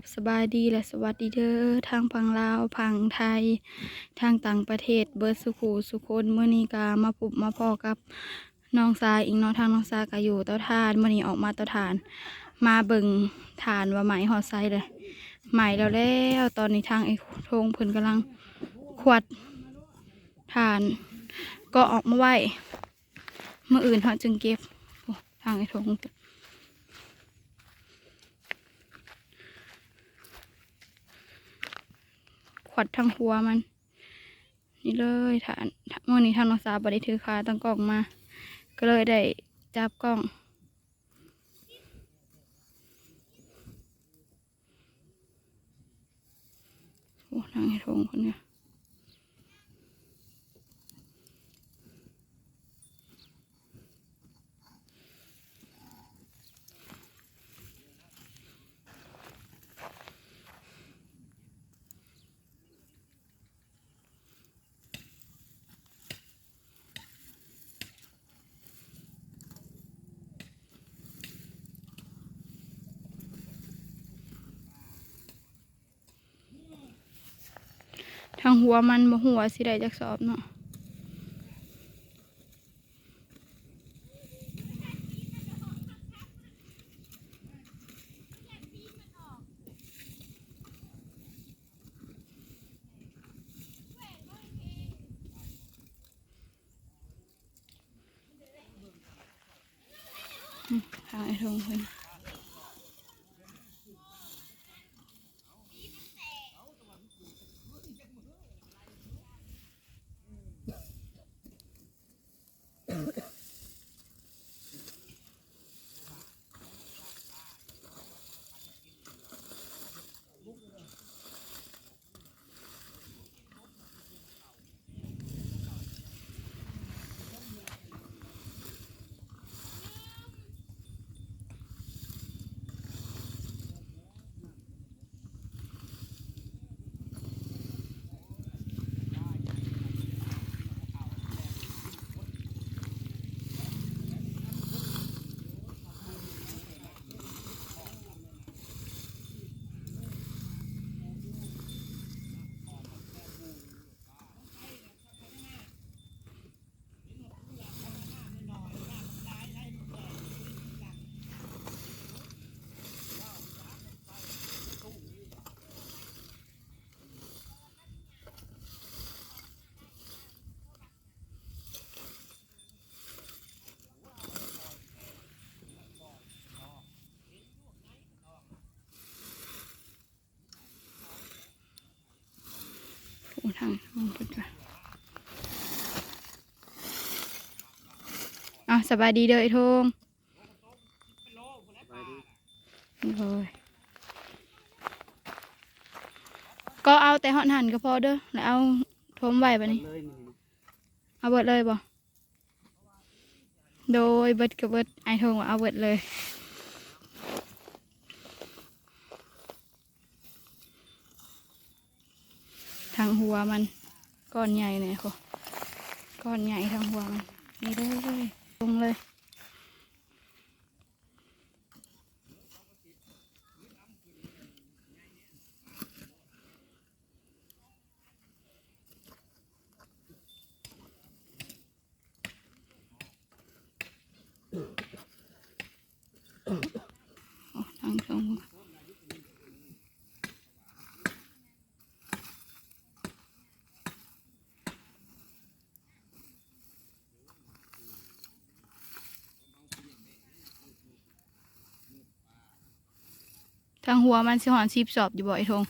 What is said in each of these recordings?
บสบายดีและสวัสดีเด้อทางพังลาวพังไทย ทางต่างประเทศเบิร์ดสุขูสุคนเมื่อนี้กามาปุบมาพอกับน้องสายอีกน้องทางน้องสายก็อยู่เต้าทานเมื่อนี้ออกมาเต้าทาน มาเบิงฐานว่าไหมหอดไซเลยไหมแล้วแล้วตอนนี้ทางไอ้ทงเพิ่นกำลังขวดฐาน ก็ออกมาไหวเมื่ออื่นเขาจึงเก็บทางไอ้ทง ขวัดทางหัวมัน นี่เลยฐานเมื่อนี้ทางน้องสาวบได้ถือคาตั้งกล้องมา ก็เลยได้จับกล้องโอ้ทางให้ทงคนเนี้ยางหัวมันบ่หัวสิได้จักสอบเนาะทางไอ้ทงเพิ่น ทางทางเพิ่นจ้ะอะสบายดีเด้อไอ้ทงเลยก็เอาแต่หอนหันก็พอเด้อแล้วเอาทมไว้ปะนี่เลยมันเอาเบิดเลยบ่โดยเบิดกับเบิดไอ้ทงว่าเอาเบิดเลย ทาง หัวมันก้อนใหญ่เนี่ยค่ะก้อนใหญ่ทางหัวมันนี่เลยลงเลยโอ้ทางทางหัว ทางหัวมันสิหอนชีบสอบอยู่บ่อ้ทง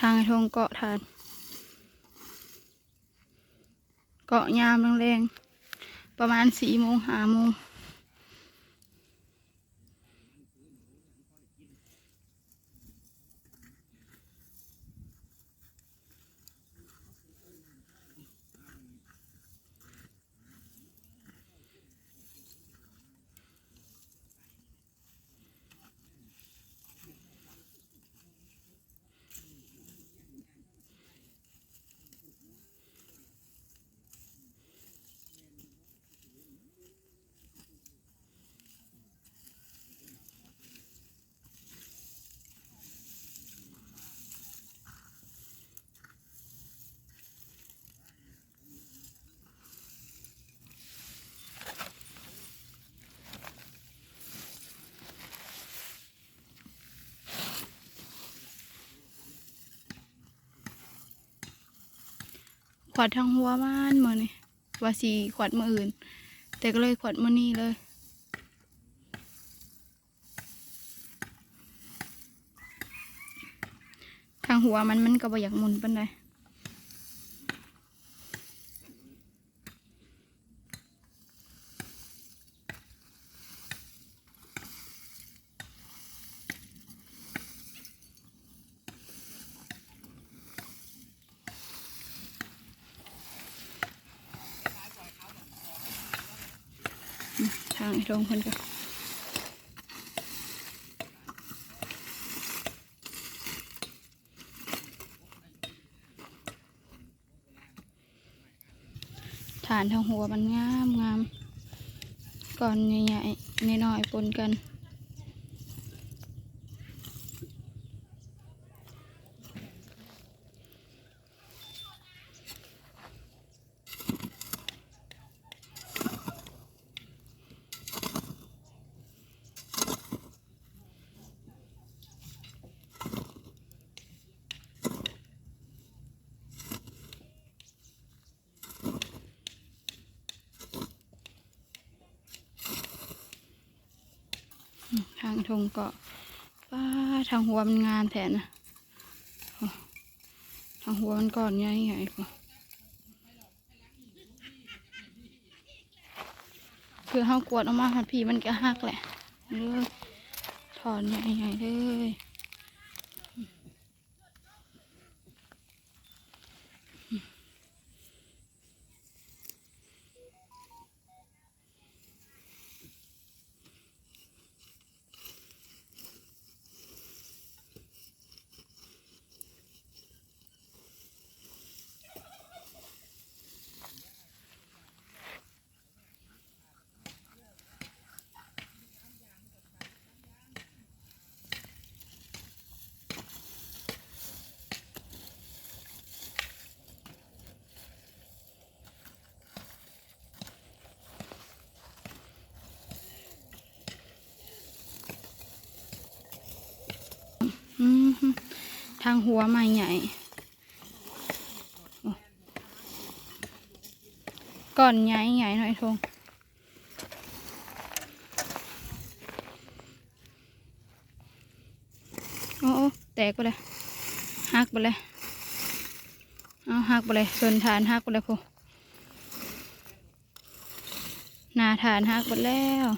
ทางทงเกาะทาน เกาะยามแรงๆประมาณสี่โมงห้าโมง ขวดทางหัวมันมือนี่ว่าสีขวดมืออื่น แต่ก็เลยขวดมือนี่เลยทางหัวมันมันก็บ่อยากมุนปันใดอืมทางไอ้ตรงคนกันฐานทางหัวมันงามงามก่อนใหญ่ๆน้อยๆปนกัน ทางทงเกาะป้าทางหัวมันงานแทนนะทางหัวมันก่อนใหญ่ใหญ่คือเฮากวดออกมาหัดผีมันก็หักแหละเลยถอนใหญ่ใหญ่ๆเลย ทางหัวมาใหญ่ก่อนใหญ่ใหญ่หน่อยทงโอ้โอ้แตกไปเลยหักไปเลยเอาหักไปเลยส่วนฐานหักไปเลยพอหนาฐานหักไปแล้ว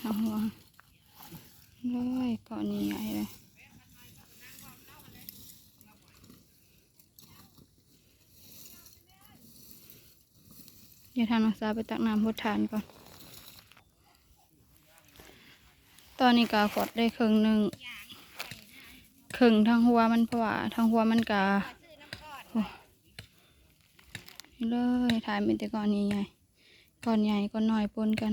เอาหัวเลยก่อนใหญ่ๆเลยเดี๋ยวทางนักศึกษาไปตักน้ำพุทธานก่อน ตอนนี้กาขอดได้ครึ่งหนึ่งครึ่งทางหัวมันเพราะว่าทางหัวมันกาโอ้นี่เลยถ่ายเป็นแต่ก่อนใหญ่ๆก่อนใหญ่ก่อนน้อยปนกัน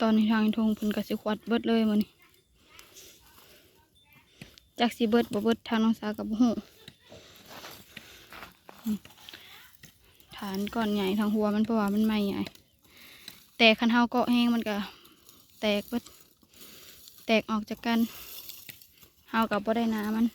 ตอนนี้ทางทงเพิ่นกสิควัดเบิดเลยมื้อนี้จักสิเบิดบ่เบิดทางน้องสาวกับบ่ฮู้อืม ฐานก้อนใหญ่ทางหัวมันเพราะว่ามันไม่ใหญ่ แต่คันเฮาเกาะแห้งมันก็แตกเบิดแตกออกจากกันเฮากับบ่ได้น้ามัน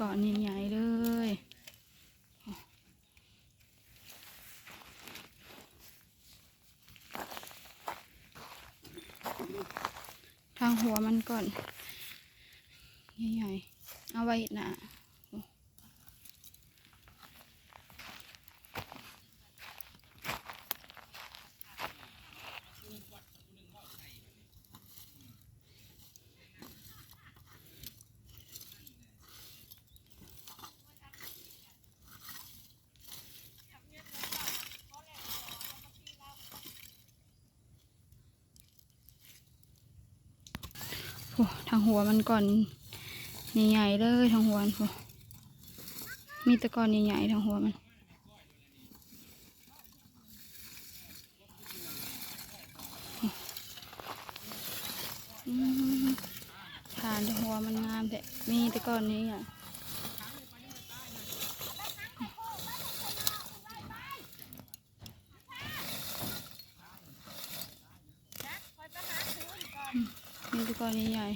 ก่อนใหญ่ๆเลยทางหัวมันก่อน ใหญ่ๆ เอาไว้นะ โอ้ทางหัวมันก่อนใหญ่ๆเลยทางหัวมันมีตะกอนใหญ่ๆทางหัวมันผ่านทางหัวมันงามแต่มีตะกอนนี้อะอืมมีแต่ก่อนนี้ใหญ่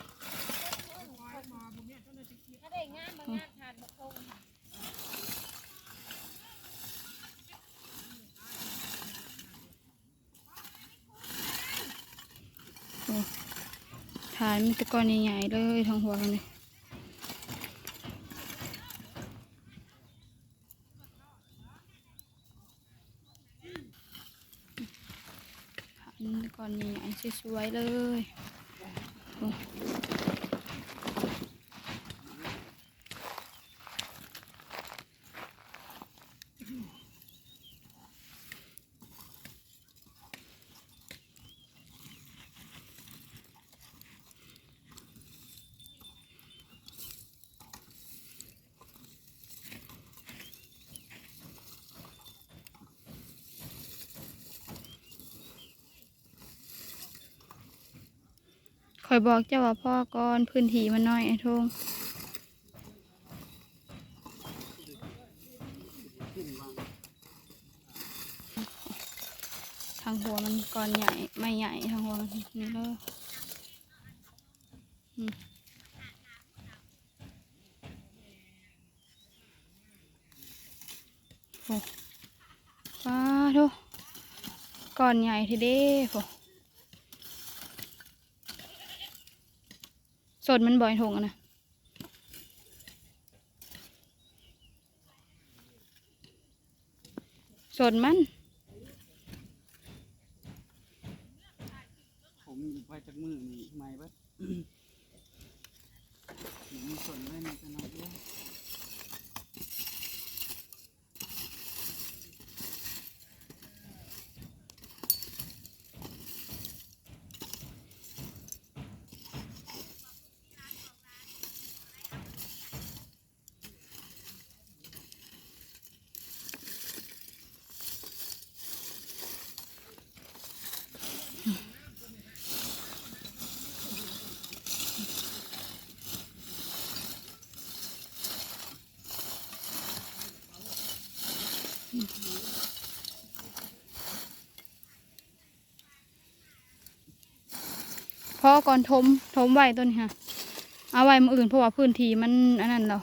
ฐานมีตะก่อนใหญ่ๆเลยทางหัวมันเลยตะก่อนใหญ่ๆสวยๆเลยโอ้ค อยบอกเจ้าว่าพ่อก่อนพื้นที่มันน้อยไอ้ทงทางหัวมันก่อนใหญ่ไม่ใหญ่ทางหัวมันนี่เลยโอ้ป้าทุก่อนใหญ่ทีเด้โอ้ ดมันบ่อยทงอะนะสดมัน ผมไปจากมือนี่ไม่เบัด มีส่วนเล่นจะน้อยเดียว พ่ อก่อนทมทมไว้ต้นนี้ค่ะเอาไว้มืออื่นเพราะว่าพื้นที่มันอันนั้นเรา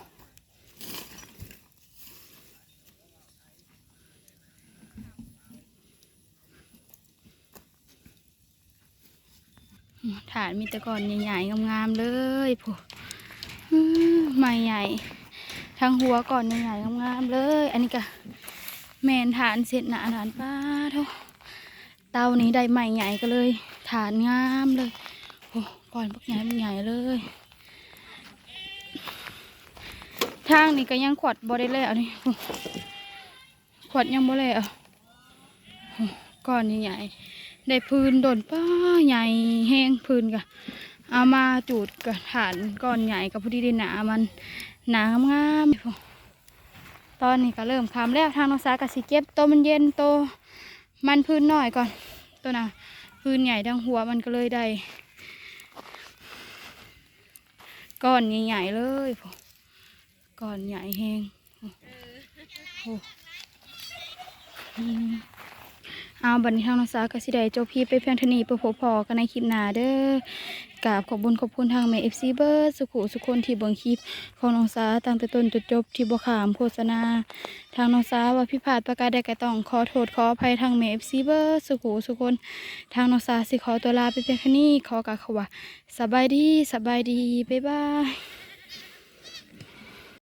ฐานมีต่ก่อนใหญ่ๆงามๆเลยพวกอื้อไม้ใหญ่ทางหัวก่อนใหญ่ๆงามๆเลย อันนี้ก็แมนฐานเสร็จหนาฐานป้าเท่าเตานี้ได้ไม้ใหญ่ก็เลย ฐานงามเลย ก่อนพวกใหญ่มันใหญ่เลย ทางนี้ก็ยังขวดบ่ได้แล้วนี่ขวดยังบ่แล้วโอ้ก้อนใหญ่ได้พื้นโดนป้าใหญ่แห้งพื้นกะเอามาจูดกับฐานก้อนใหญ่กับพอดีได้หนามันหนางามๆตอนนี้ก็เริ่มคำแล้วทางน้องสากะสิเก็บโตวมันเย็นโตวมันพื้นหน่อยก่อนตัวน่ะพื้นใหญ่ดังหัวมันก็เลยได้ ก้อนใหญ่ๆเลยพอก้อนใหญ่แหงโอ้อืมเอาบัดนี้ทางนักศึกษาก็สิได้จบพี่ไปเพียงเท่านี้ไปพบพอกันในคลิปหน้าเด้อ กราบขอบคุญขอบคุณทางแม่เอฟซีเบอร์สุขุสุคนที่เบิงคลิปของน้องสาตั้งแต่ต้นจนจบที่บ่ขามโฆษณา ทางน้องสาว่าพิพาทประกาศได้แก่ต้องขอโทษขออภัยทางแม่เอฟซีเบอร์สุขุสุคนทางน้องสาสิขอตัวลาไปเพียงแค่นี้ขอกล่าวคำว่าสบายดีสบายดีบ๊ายบาย